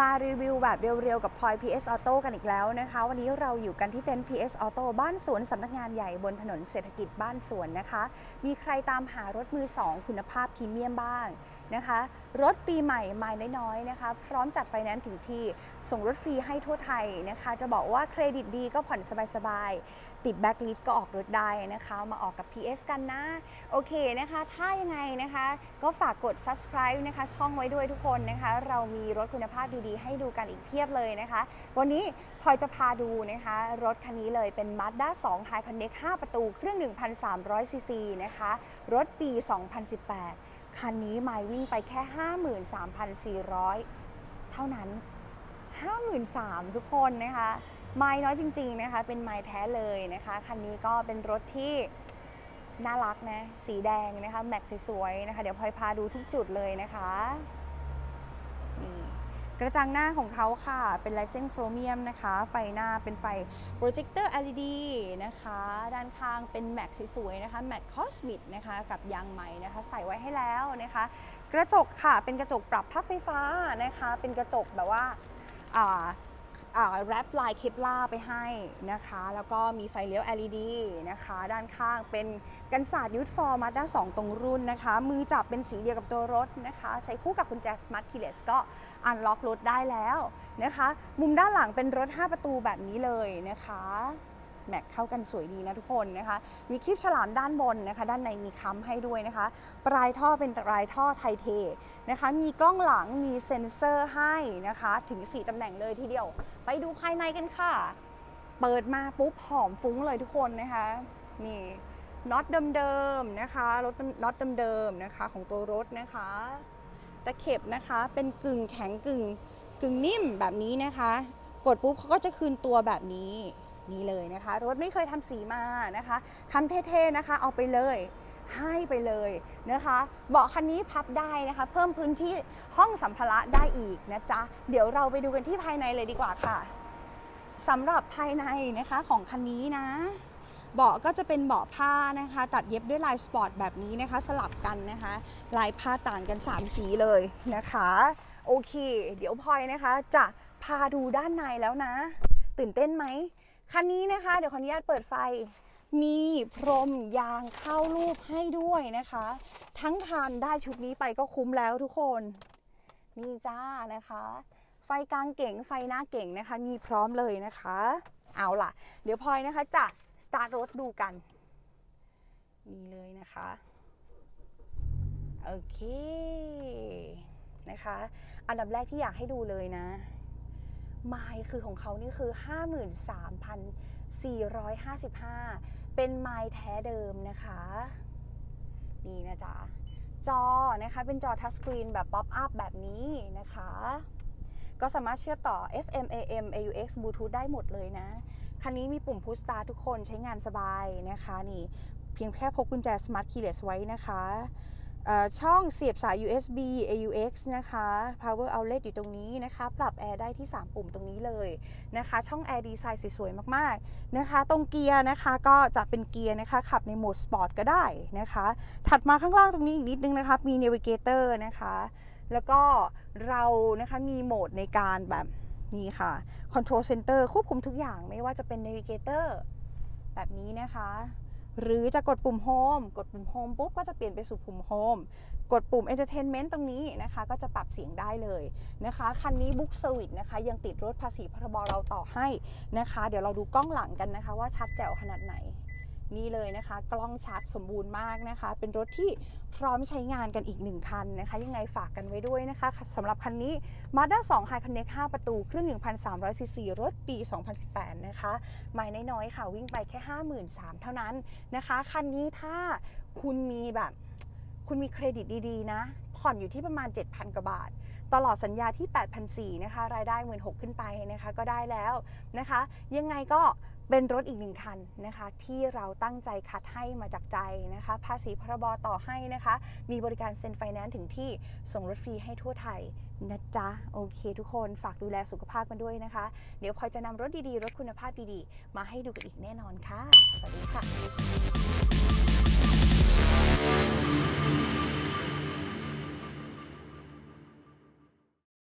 มารีวิวแบบเร็วๆ กับพลอย PS Auto กันอีกแล้วนะคะ วันนี้เราอยู่กันที่เต็นท์ PS Auto บ้านสวนสำนักงานใหญ่บนถนนเศรษฐกิจบ้านสวนนะคะ มีใครตามหารถมือ 2 คุณภาพพรีเมียมบ้างนะคะ รถปีใหม่ไม่น้อยๆนะคะ พร้อมจัดไฟแนนซ์ถึงที่ ส่งรถฟรีให้ทั่วไทยนะคะ จะบอกว่าเครดิตดีก็ผ่อนสบายๆ ติดแบ็กลิสก็ออกรถได้นะคะ มาออกกับ PS กันนะ โอเคนะคะ ถ้ายังไงนะคะ ก็ฝากกด subscribe นะคะ ช่องไว้ด้วยทุกคนนะคะ เรามีรถคุณภาพดีๆ ให้ดูกันอีกเพียบเลยนะคะ วันนี้พลอยจะพาดูนะคะ รถคันนี้เลยเป็น Mazda 2 High Connect 5 ประตูเครื่อง 1,300ซีซีนะคะ รถปี 2018 คันนี้ไมล์วิ่งไปแค่ 53,400 เท่านั้น 53,000 ทุกคนนะคะ ไม้น้อยจริง ๆ นะคะ เป็นไม้แท้เลยนะคะ คันนี้ก็เป็นรถที่น่ารักนะ สีแดงนะคะ แม็กสวยๆนะคะ เดี๋ยวพลอยพาดูทุกจุดเลยนะคะ กระจังหน้าของเขาค่ะ เป็นไลเซนโครเมียมนะคะ ไฟหน้าเป็นไฟโปรเจคเตอร์ LED นะคะ ด้านข้างเป็นแม็กสวยๆนะคะแม็กคอสมิดนะคะกับยางใหม่นะคะ ใส่ไว้ให้แล้วนะคะ กระจกค่ะเป็นกระจกปรับพับไฟฟ้านะคะ เป็นกระจกแบบว่าอ่า แรปลายเคปล่าไปให้นะคะ แล้วก็มีไฟเลี้ยว LED นะคะ ด้านข้างเป็นกันศาสตร์ยุทฟอร์มาด้า2ตรงรุ่นนะคะ มือจับเป็นสีเดียวกับตัวรถนะคะ ใช้คู่กับกุญแจ Smart Keyless ก็อันล็อกรถได้แล้วนะคะ มุมด้านหลังเป็นรถ 5 ประตูแบบนี้เลยนะคะแม็กเข้ากันสวยดีนะทุกคนนะคะ มีคลิปฉลามด้านบนนะคะ ด้านในมีค้ำให้ด้วยนะคะ ปลายท่อเป็นปลายท่อไทเทนะคะ มีกล้องหลังมีเซ็นเซอร์ให้นะคะ ถึง 4ตำแหน่งเลยทีเดียว ไปดูภายในกันค่ะ เปิดมาปุ๊บหอมฟุ้งเลยทุกคนนะคะ นี่น็อตเดิมๆนะคะ รถน็อตเดิมๆนะคะ ของตัวรถนะคะ ตะเข็บนะคะเป็นกึ่งแข็งกึ่งกึ่งนิ่มแบบนี้นะคะ กดปุ๊บเขาก็จะคืนตัวแบบนี้นี่เลยนะคะ รถไม่เคยทำสีมานะคะคันเท่ๆนะคะ เอาไปเลย ให้ไปเลยนะคะ เบาะคันนี้พับได้นะคะ เพิ่มพื้นที่ห้องสัมภาระได้อีกนะจ๊ะ เดี๋ยวเราไปดูกันที่ภายในเลยดีกว่าค่ะสำหรับภายในนะคะของคันนี้นะ เบาะก็จะเป็นเบาะผ้านะคะ ตัดเย็บด้วยลายสปอร์ตแบบนี้นะคะ สลับกันนะคะ ลายผ้าต่างกัน 3 สีเลยนะคะ โอเค เดี๋ยวพลอยนะคะ จะพาดูด้านในแล้วนะ ตื่นเต้นไหมคันนี้นะคะ เดี๋ยวขออนุญาตเปิดไฟ มีพรมยางเข้ารูปให้ด้วยนะคะ ทั้งคันได้ชุดนี้ไปก็คุ้มแล้วทุกคน นี่จ้านะคะ ไฟกลางเก่งไฟหน้าเก่งนะคะ มีพร้อมเลยนะคะ เอาล่ะ เดี๋ยวพลอยนะคะจะสตาร์ทรถดูกันนี่เลยนะคะโอเคนะคะ อันดับแรกที่อยากให้ดูเลยนะไมล์คือของเขานี่คือ 53,455 เป็นไม้แท้เดิมนะคะ นี่นะจ๊ะ จอนะคะ เป็นจอทัชสกรีนแบบป๊อปอัพแบบนี้นะคะ ก็สามารถเชื่อมต่อ FM AM AUX Bluetooth ได้หมดเลยนะ คันนี้มีปุ่ม Push Start ทุกคนใช้งานสบายนะคะ นี่ เพียงแค่พกกุญแจสมาร์ทคีย์เลสไว้นะคะ ช่องเสียบสาย USB AUX นะคะ Power Outlet อยู่ตรงนี้นะคะ ปรับแอร์ได้ที่ 3 ปุ่มตรงนี้เลยนะคะ ช่องแอร์ดีไซน์สวยๆ มากๆนะคะ ตรงเกียร์นะคะก็จะเป็นเกียร์นะคะ ขับในโหมดสปอร์ตก็ได้นะคะ ถัดมาข้างล่างตรงนี้อีกนิดนึงนะคะ มี Navigator นะคะ แล้วก็เรานะคะมีโหมดในการแบบนี่ค่ะ Control Center ควบคุมทุกอย่างไม่ว่าจะเป็น Navigator แบบนี้นะคะ หรือจะกดปุ่ม Home กดปุ่ม Home ปุ๊บก็จะเปลี่ยนไปสู่ปุ่ม Home กดปุ่ม Entertainment ตรงนี้นะคะ ก็จะปรับเสียงได้เลยนะคะ คันนี้ Book Service นะคะ ยังติดรถภาษีพรบเราต่อให้นะคะ เดี๋ยวเราดูกล้องหลังกันนะคะ ว่าชัดแจ๋วขนาดไหน นี่เลยนะคะ กล้องชัดสมบูรณ์มากนะคะ เป็นรถที่พร้อมใช้งานกันอีกหนึ่งคันนะคะ ยังไงฝากกันไว้ด้วยนะคะสำหรับคันนี้ Mazda 2 High Connect 5 ประตูเครื่อง 1,300 ซีซีรถปี 2018 นะคะไม่น้อยๆค่ะ วิ่งไปแค่ 53,000เท่านั้นนะคะ คันนี้ถ้าคุณมีแบบ คุณมีเครดิตดีๆนะ ผ่อนอยู่ที่ประมาณ 7,000 กว่าบาท ตลอดสัญญาที่ 8,400นะคะ รายได้ 16,000 ขึ้นไปนะคะ ก็ได้แล้วนะคะ ยังไงก็เป็นรถอีกหนึ่งคันนะคะ ที่เราตั้งใจคัดให้มาจากใจนะคะ ภาษีพรบต่อให้นะคะ มีบริการเซ็นไฟแนนซ์ถึงที่ส่งรถฟรีให้ทั่วไทยนะจ๊ะ โอเคทุกคนฝากดูแลสุขภาพกันด้วยนะคะ เดี๋ยวพลอยจะนำรถดีๆ รถคุณภาพดีๆ มาให้ดูกันอีกแน่นอนค่ะ สวัสดีค่ะ